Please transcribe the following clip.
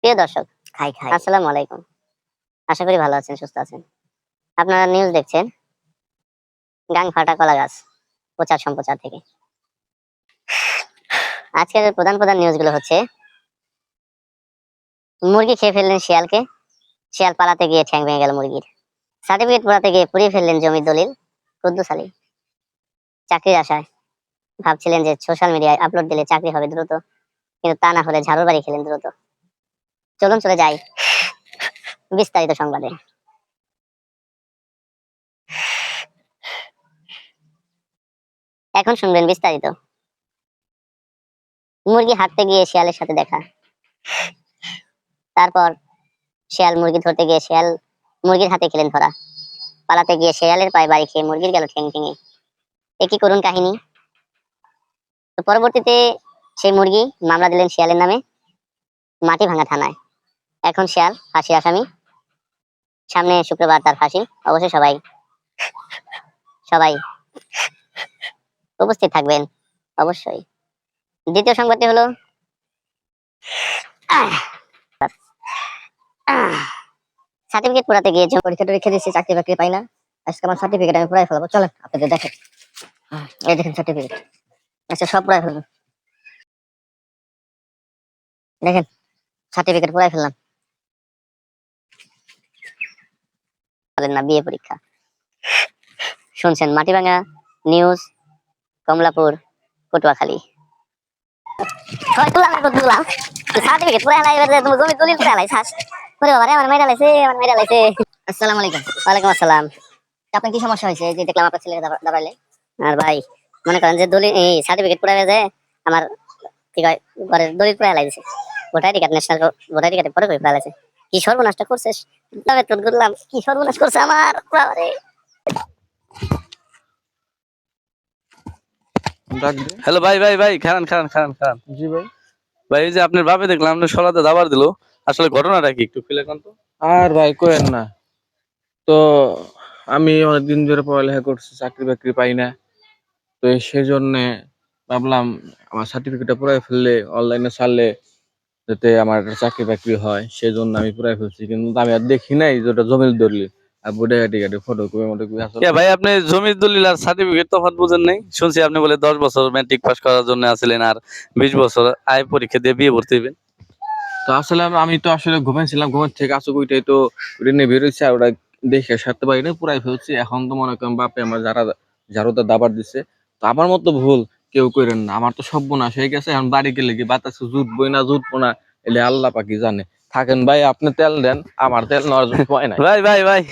প্রিয় দর্শক খাই খাই আসসালামু আলাইকুম। আশা করি ভালো আছেন সুস্থ আছেন। আপনারা নিউজ দেখছেন গাং ফাটা কলা গাছ প্রচার সম্প্রচার থেকে। আজকের প্রধান প্রধান নিউজগুলো হচ্ছে মুরগি খেয়ে ফেললেন শিয়ালকে শিয়াল পালাতে গিয়ে ঠ্যাং ভেঙে গেল মুরগির। সার্টিফিকেট পোড়াতে গিয়ে পুড়িয়ে ফেললেন জমির দলিল কুদ্দুস আলী। চাকরির আশায় ভাবছিলেন যে সোশ্যাল মিডিয়ায় আপলোড দিলে চাকরি হবে দ্রুত কিন্তু তা না হলে ঝাড়ুর বাড়ি খেলেন দ্রুত। চলুন চলে যাই। বিস্তারিত সংবাদে। এখন শুনবেন বিস্তারিত। মুরগি হাঁটতে গিয়ে শিয়ালের সাথে দেখা। তারপর শিয়াল মুরগি ধরতে গিয়ে শিয়াল মুরগির হাতে খেলেন ধরা। পালাতে গিয়ে শিয়ালের পায়ে বাড়ি খেয়ে মুরগির গেল ঠেং ঠেঙে একই করুন কাহিনী? তো পরবর্তীতে সেই মুরগি মামলা দিলেন শিয়ালের নামে মাটি ভাঙা থানায়। এখন শিয়াল ফাঁসির আসামি। সামনে শুক্রবার তার ফাঁসি, অবশ্যই সবাই সবাই উপস্থিত থাকবেন, অবশ্যই। দ্বিতীয় সংবাদটি হলো, সার্টিফিকেট পড়াতে গিয়ে পরীক্ষাটা রেখে দিয়েছি চাকরি বাকরি পাই না, আজকে আমার সার্টিফিকেট আমি পুরাই ফেলাবো। চলেন, আপনাদের দেখেন এই দেখেন সার্টিফিকেট আচ্ছা সব পুরাই ফেলব। দেখেন সার্টিফিকেট পুরাই ফেললাম। বলেন না, বিয়ে পরীক্ষা। শুনছেন, মাটিভাঙা নিউজ, কমলাপুর, পটুয়াখালী। হেলাই হেলাই আলাইকুম। ওয়ালাইকুম আসসালাম। কি সমস্যা হয়েছে? যে আর ভাই, মনে করেন যে সার্টিফিকেট আমার কি কয়, ঘরের দলিল পুরা লাগছে ভোটার কার্ড ভোটার কার্ডে পরে কি সর্বনাশটা করছিস? তবে তোর করলাম কি সর্বনাশ করছে আমার? বাবারে। হ্যালো ভাই ভাই ভাই খান খান খান খান। জি ভাই। ভাই এই যে আপনার বাপে দেখলাম আপনার সলাতে দাবার দিল। আসলে ঘটনাটা কি একটু ফিলে কান তো। আর ভাই কোয়েন না। তো আমি অনেকদিন ধরে পড়ালেখা করছি চাকরি বাকরি পাই না। তো সেজন্য ভাবলাম আমার সার্টিফিকেটটা পুরাই ফেললে অনলাইনে ছাড়লে যাতে আমার একটা চাকরি বাকরি হয় সেই জন্য আমি পুরাই ফেলছি। কিন্তু আমি আর দেখি নাই যে ওটা জমির দলিল। আর বুড়ে গাটি গাটি ফটো কপি মটো কপি আসলে ভাই আপনি জমির দলিল আর সার্টিফিকেট তফাৎ বুঝেন নাই? শুনছি আপনি বলে দশ বছর ম্যাট্রিক পাস করার জন্য আর বিশ বছর আয় পরীক্ষা দিয়ে বিয়ে ভর্তি হইবেন। তো আসলে আমি- তো আসলে ঘুমাইছিলাম ঘুমের থেকে আসো ওইটাই তো ওটা নিয়ে বেরোইছে আর ওটা দেখে সারতে পারি না পুরাই ফেলছি। এখন তো মনে করেন বাপে আমার যারা যারোটা দাবার দিছে। তো আমার মতো ভুল কেউ করেন না। আমার তো সর্বনাশ হয়ে গেছে, এখন বাড়ি গেলে কি বাতাসে জুটবই না, জুটবো না? এলে আল্লাহ পাকি জানে। থাকেন ভাই, আপনি তেল দেন, আমার তেল নেওয়ার জন্য হয় না ভাই ভাই ভাই।